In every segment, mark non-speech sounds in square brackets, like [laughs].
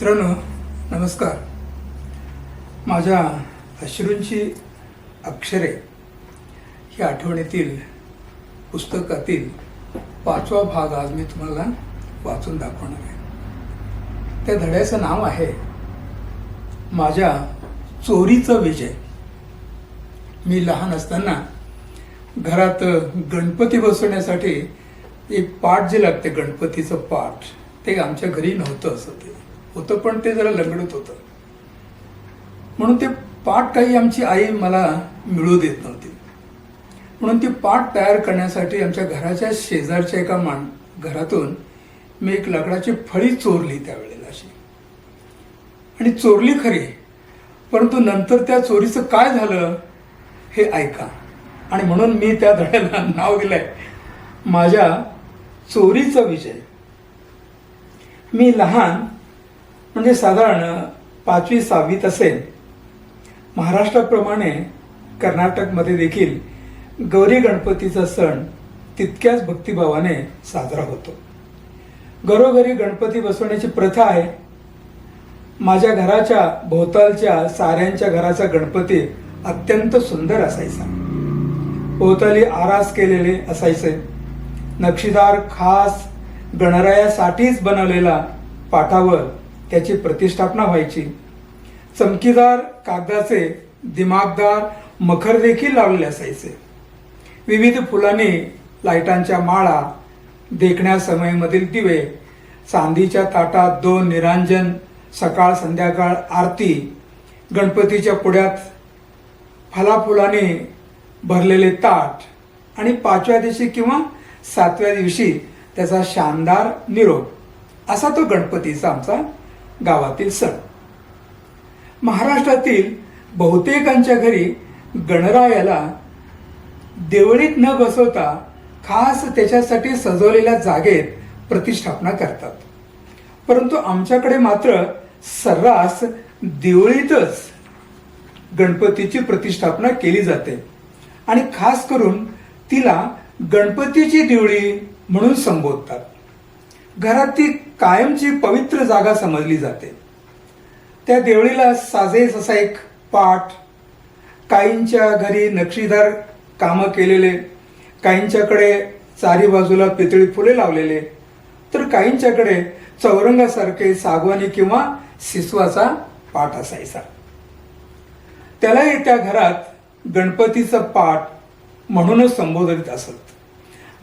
मित्रांनो नमस्कार. माझ्या अश्रूंची अक्षरे ही आठवणीतील पुस्तकातील पाचवा भाग आज मी तुम्हाला वाचून दाखवणार आहे. त्या धड्याचं नाव आहे माझ्या चोरीचा विजय. मी लहान असताना घरात गणपती बसवण्यासाठी एक पाठ जे लागते गणपतीचं पाठ ते आमच्या घरी नव्हतं असं ते. होतं पण ते जरा लंगडत होतं. म्हणून ते पाठ काही आमची आई मला मिळू देत नव्हती. म्हणून ती पाठ तयार करण्यासाठी आमच्या घराच्या शेजारच्या एका मान घरातून मी एक लाकडाची फळी चोरली त्यावेळेला अशी. आणि चोरली खरी परंतु नंतर त्या चोरीचं काय झालं हे ऐका. आणि म्हणून मी त्या धड्याला नाव दिलंय. माझ्या चोरीचा विजय. मी लहान म्हणजे साधारण पाचवी सहावीत असेल महाराष्ट्राप्रमाणे कर्नाटकमध्ये देखील गौरी गणपतीचा सण तितक्याच भक्तिभावाने साजरा होतो. घरोघरी गणपती बसवण्याची प्रथा आहे. माझ्या घराच्या भोवतालच्या साऱ्यांच्या घराचा गणपती अत्यंत सुंदर असायचा. भोवताली आरास केलेले असायचे. नक्षीदार खास गणरायासाठीच बनवलेला पाठावर त्याची प्रतिष्ठापना व्हायची. चमकीदार कागदाचे दिमागदार मखर देखील लावलेले असायचे. विविध फुलांनी लाईटांच्या माळा देखण्या समयमधील दिवे चांदीच्या ताटात दोन निरांजन सकाळ संध्याकाळ आरती गणपतीच्या पुढ्यात फलाफुलाने भरलेले ताट आणि पाचव्या दिवशी किंवा सातव्या दिवशी त्याचा शानदार निरोप. असा तो गणपतीचा आमचा गावातील सण. महाराष्ट्रातील बहुतेकांच्या घरी गणरायाला देवळीत न बसवता खास त्याच्यासाठी सजवलेल्या जागेत प्रतिष्ठापना करतात. परंतु आमच्याकडे मात्र सर्रास देवळीतच गणपतीची प्रतिष्ठापना केली जाते. आणि खास करून तिला गणपतीची देवळी म्हणून संबोधतात. घरात ती कायमची पवित्र जागा समजली जाते. त्या देवळीला साजेस असा एक पाठ काहींच्या घरी नक्षीदार कामं केलेले काहींच्याकडे चारी बाजूला पितळी फुले लावलेले तर काहींच्याकडे चौरंगासारखे सागवानी किंवा सिसवाचा पाठ असायचा. त्यालाही त्या घरात गणपतीचा पाठ म्हणूनच संबोधित असत.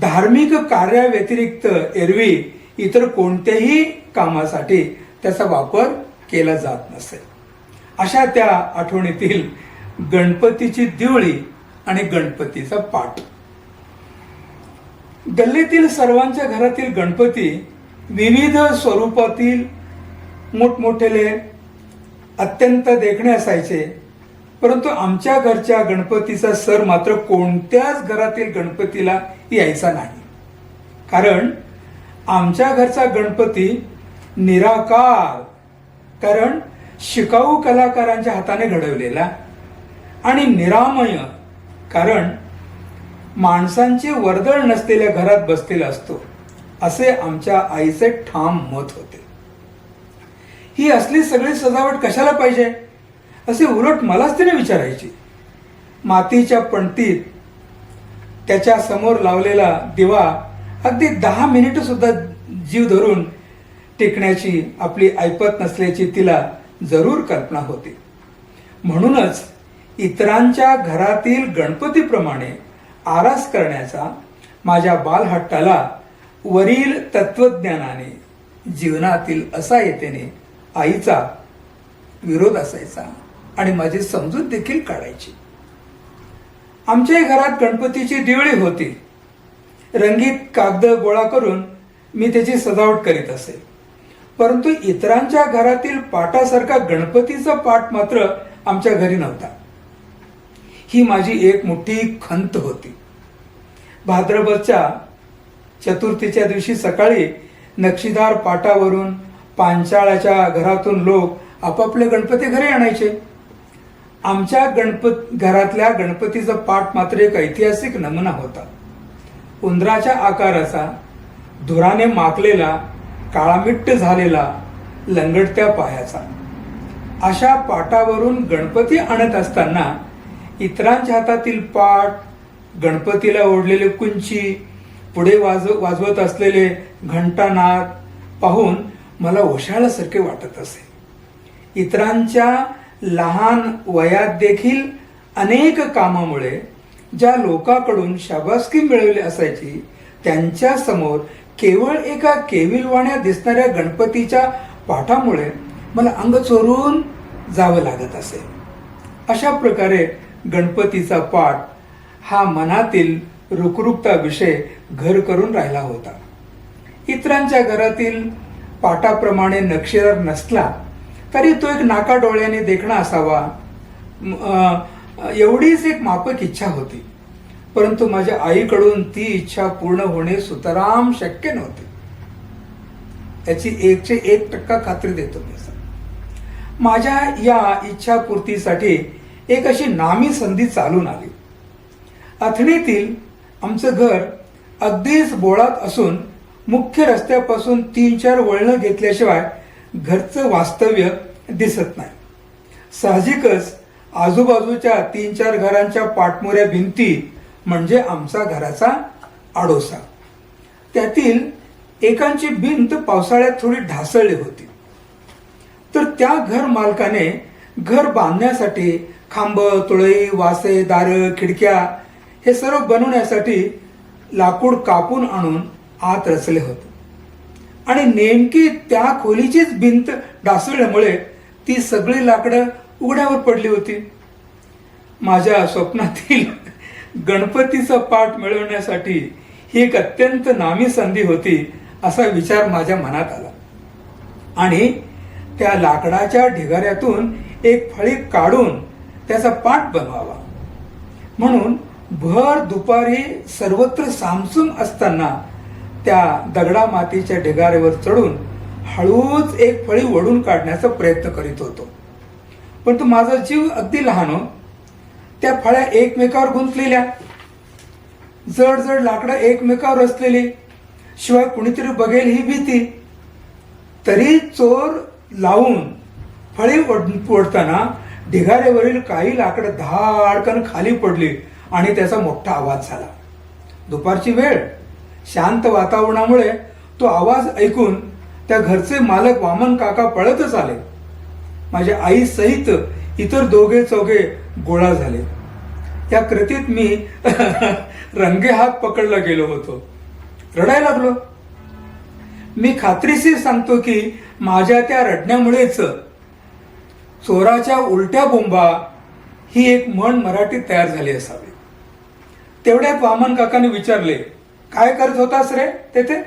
धार्मिक कार्याव्यतिरिक्त एरवी इतर कोणत्याही कामासाठी त्याचा वापर केला जात नसे अशा त्या आठवणीतील गणपतीची दिवळी आणि गणपतीचा पाठ. गल्लीतील सर्वांच्या घरातील गणपती विविध स्वरूपातील मोठमोठेले अत्यंत देखणे असायचे. परंतु आमच्या घरच्या गणपतीचा सर मात्र कोणत्याच घरातील गणपतीला यायचा नाही. कारण आमच्या घरचा गणपती निराकार. कारण शिकाऊ कलाकारांच्या हाताने घडवलेला आणि निरामय. कारण माणसांची वर्दळ नसलेल्या घरात बसलेला असतो. असे आमच्या आईचे ठाम मत होते. ही असली सगळी सजावट कशाला पाहिजे? असे उलट मलाच तिने विचारायची. मातीच्या पणतीत त्याच्यासमोर लावलेला दिवा अगदी दहा मिनिट सुद्धा जीव धरून टिकण्याची आपली ऐपत नसल्याची तिला जरूर कल्पना होती. म्हणूनच इतरांच्या घरातील गणपतीप्रमाणे आरास करण्याचा माझ्या बालहट्टाला वरील तत्वज्ञानाने जीवनातील असा येतेने आईचा विरोध असायचा आणि माझी समजूत देखील काढायची. आमच्याही घरात गणपतीची दिवळी होती. रंगीत कागद गोळा करून मी त्याची सजावट करीत असे. परंतु इतरांच्या घरातील पाटासारखा गणपतीचा पाठ मात्र आमच्या घरी नव्हता. ही माझी एक मोठी खंत होती. भाद्रपदच्या चतुर्थीच्या दिवशी सकाळी नक्षीदार पाटावरून पांचाळाच्या घरातून लोक आपापले गणपती घरी आणायचे. आमच्या गणपत घरातल्या गणपतीचा पाठ मात्र एक ऐतिहासिक नमुना होता. उंदराच्या आकाराचा धुराने माकलेला काळामिट्ट झालेला लंगडत्या पायाचा. अशा पाटावरून गणपती आणत असताना इतरांच्या हातातील पाट गणपतीला ओढलेले कुंची पुढे वाज वाजवत असलेले घंटानाद पाहून मला ओशाळ्यासारखे वाटत असे. इतरांच्या लहान वयात देखील अनेक कामामुळे ज्या लोकांकडून शाबासकी मिळवली असायची त्यांच्यासमोर केवळ एका केविलवाण्या दिसणाऱ्या गणपतीच्या पाठामुळे मला अंग चोरून जावं लागत असे. अशा प्रकारे गणपतीचा पाठ हा मनातील रुकरुकता विषय घर करून राहिला होता. इतरांच्या घरातील पाटाप्रमाणे नक्षीदार नसला तरी तो एक नाका डोळ्याने देखणा असावा. एवढीच एक मापक इच्छा होती. परंतु माझ्या आईकडून ती इच्छा पूर्ण होणे सुतराम शक्य नव्हते. त्याची एकशे एक टक्का खात्री देतो मी सर. माझ्या या इच्छापूर्तीसाठी एक अशी नामी संधी चालून आली. अथणीतील आमचं घर अगदीच बोळात असून मुख्य रस्त्यापासून तीन चार वळणं घेतल्याशिवाय घरचं वास्तव्य दिसत नाही. साहजिकच आजूबाजूच्या तीन चार घरांच्या पाठमोऱ्या भिंती म्हणजे आमचा घराचा आडोसा. त्यातील एकांची भिंत पावसाळ्यात थोडी ढासळली होती. तर त्या घर मालकाने घर बांधण्यासाठी खांब तुळई वासे दार खिडक्या हे सर्व बनवण्यासाठी लाकूड कापून आणून आत रचले होते. आणि नेमकी त्या खोलीचीच भिंत ढासळल्यामुळे ती सगळी लाकडं उघड्यावर पडली होती. माझ्या स्वप्नातील गणपतीचा पाठ मिळवण्यासाठी ही एक अत्यंत नामी संधी होती असा विचार माझ्या मनात आला. आणि त्या लाकडाच्या ढिगाऱ्यातून एक फळी काढून त्याचा पाठ बनवावा. म्हणून भर दुपारी सर्वत्र सामसूम असताना त्या दगडा मातीच्या ढिगाऱ्यावर चढून हळूच एक फळी ओढून काढण्याचा प्रयत्न करीत होतो. पण तो माझा जीव अगदी लहान हो. त्या फळ्या एकमेकावर गुंतलेल्या. जड जड लाकडं एकमेकावर असलेली. शिवाय कुणीतरी बघेल ही भीती. तरी चोर लावून फळे ओढताना ढिगाऱ्यावरील काही लाकडं धाडकन खाली पडली आणि त्याचा मोठा आवाज झाला. दुपारची वेळ. शांत वातावरणामुळे तो आवाज ऐकून त्या घरचे मालक वामन काका पळतच आले. माझ्या आई सहित इतर दोघे चौघे गोळा झाले. या कृतीत मी [laughs] रंगे हात पकडला गेलो होतो. रडायला लागलो. मी खात्रीशीर सांगतो की माझ्या त्या रडण्यामुळेच चोराच्या उलट्या बोंबा ही एक म्हण मराठीत तयार झाली असावी. तेवढ्यात वामन काकाने विचारले काय करत होतास रे तेथे?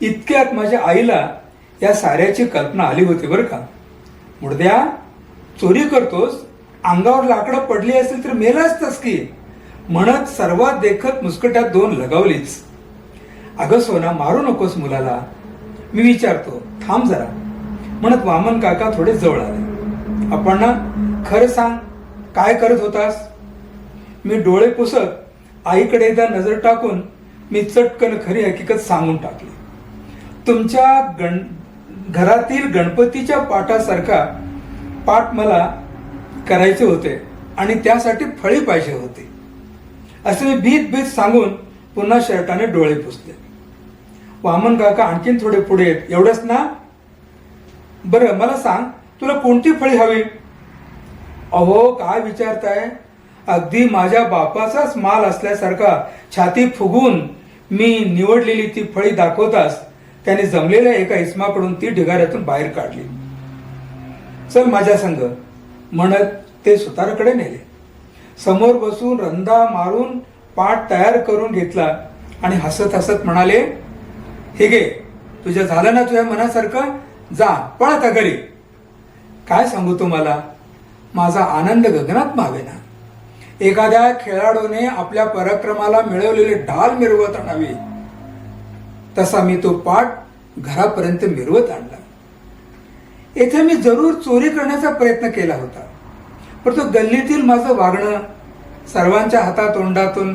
इतक्यात माझ्या आईला या साऱ्याची कल्पना आली होती बरं का. उडद्या चोरी करतोस अंगावर लाकडं पडली असेल तर मेला असतास की. म्हणत सर्वात देखत मुस्कट्यात दोन लगावलीच. अगं सोना मारू नकोस मुलाला. मी विचारतो थांब जरा. म्हणत वामन काका थोडे जवळ आले. आपण ना खरं सांग काय करत होतास? मी डोळे पुसत आईकडे एकदा नजर टाकून मी चटकन खरी हकीकत सांगून टाकली. तुमच्या गण घरातील गणपतीच्या पाठासारखा पाठ मला करायचे होते आणि त्यासाठी फळी पाहिजे होती. असे मी भीत भीत सांगून पुन्हा शर्टाने डोळे पुसले. वामन काका आणखीन थोडे पुढे येत एवढंच ना? बरं मला सांग तुला कोणती फळी हवी? अहो काय विचारताय? अगदी माझ्या बापाचाच माल असल्यासारखा छाती फुगून मी निवडलेली ती फळी दाखवताच त्याने जमलेल्या एका इस्माकडून ती ढिगाऱ्यातून बाहेर काढली. चल माझ्या संग म्हणत ते सुताराकडे नेले. समोर बसून रंदा मारून पाठ तयार करून घेतला आणि हसत हसत म्हणाले हे गे तुझ्या झालं ना तुझ्या मनासारखं? जा पण आता घरी. काय सांगू तुम्हाला? माझा आनंद गगनात मावेना. एखाद्या खेळाडूने आपल्या पराक्रमाला मिळवलेले ढाल मिरवत आणावी. तसा मी तो पाठ घरापर्यंत मिरवत आणला. येथे मी जरूर चोरी करण्याचा प्रयत्न केला होता पण तो गल्लीतील माझं वागणं सर्वांच्या हातातोंडातून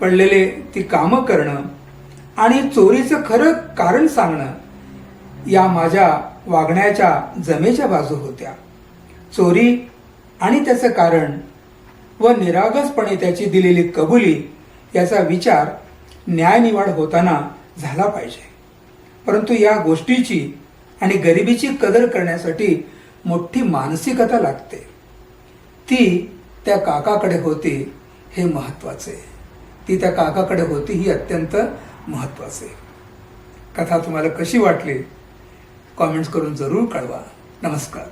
पडलेले ती कामं करणं आणि चोरीचं खरं कारण सांगणं या माझ्या वागण्याच्या जमेच्या बाजू होत्या. चोरी आणि त्याचं कारण व निरागसपणे त्याची दिलेली कबुली याचा विचार न्यायनिवाड होताना झाला पाहिजे. परंतु या गोष्टीची आणि गरिबीची कदर करण्यासाठी मोठी मानसिकता लागते. ती त्या काकाकडे होती हे महत्त्वाचे. ती त्या काकाकडे होती ही अत्यंत महत्त्वाचे. कथा तुम्हाला कशी वाटली? कॉमेंट्स करून जरूर कळवा. नमस्कार.